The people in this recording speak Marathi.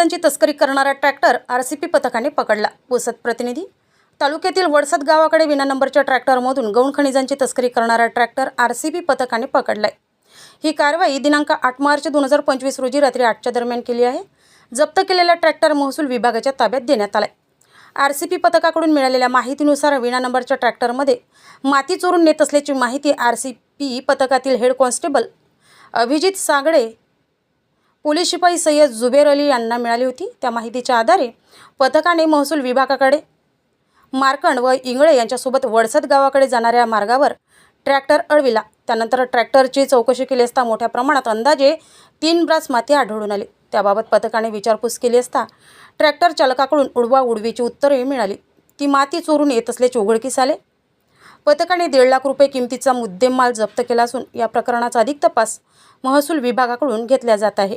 गौणखनिजांची तस्करी करणारा ट्रॅक्टर आर सी पी पथकाने पकडला. पुसत प्रतिनिधी तालुक्यातील वडसद गावाकडे विना नंबरच्या ट्रॅक्टरमधून गौण खनिजांची तस्करी करणारा ट्रॅक्टर आर सी पी पथकाने पकडलाय. ही कारवाई दिनांक आठ मार्च दोन हजार पंचवीस रोजी रात्री आठच्या दरम्यान केली आहे. जप्त केलेला ट्रॅक्टर महसूल विभागाच्या ताब्यात देण्यात आलाय. आर सी पी पथकाकडून मिळालेल्या माहितीनुसार विना नंबरच्या ट्रॅक्टरमध्ये माती चोरून नेत असल्याची माहिती आर सी पी पथकातील head constable Abhijit Sagade police शिपाई सय्यद जुबेर अली यांना मिळाली होती. त्या माहितीच्या आधारे पथकाने महसूल विभागाकडे मार्कंड व इंगळे यांच्यासोबत वडसद गावाकडे जाणाऱ्या मार्गावर ट्रॅक्टर अडविला. त्यानंतर ट्रॅक्टरची चौकशी केली असता मोठ्या प्रमाणात अंदाजे तीन ब्रास माती आढळून आली. त्याबाबत पथकाने विचारपूस केली असता ट्रॅक्टर चालकाकडून उडवा उडवीची उत्तरे मिळाली. ती माती चोरून येत असल्याचे उघडकीस आले. पथकाने दीड लाख रुपये किमतीचा मुद्देमाल जप्त केला असून या प्रकरणाचा अधिक तपास महसूल विभागाकडून घेतला जात आहे.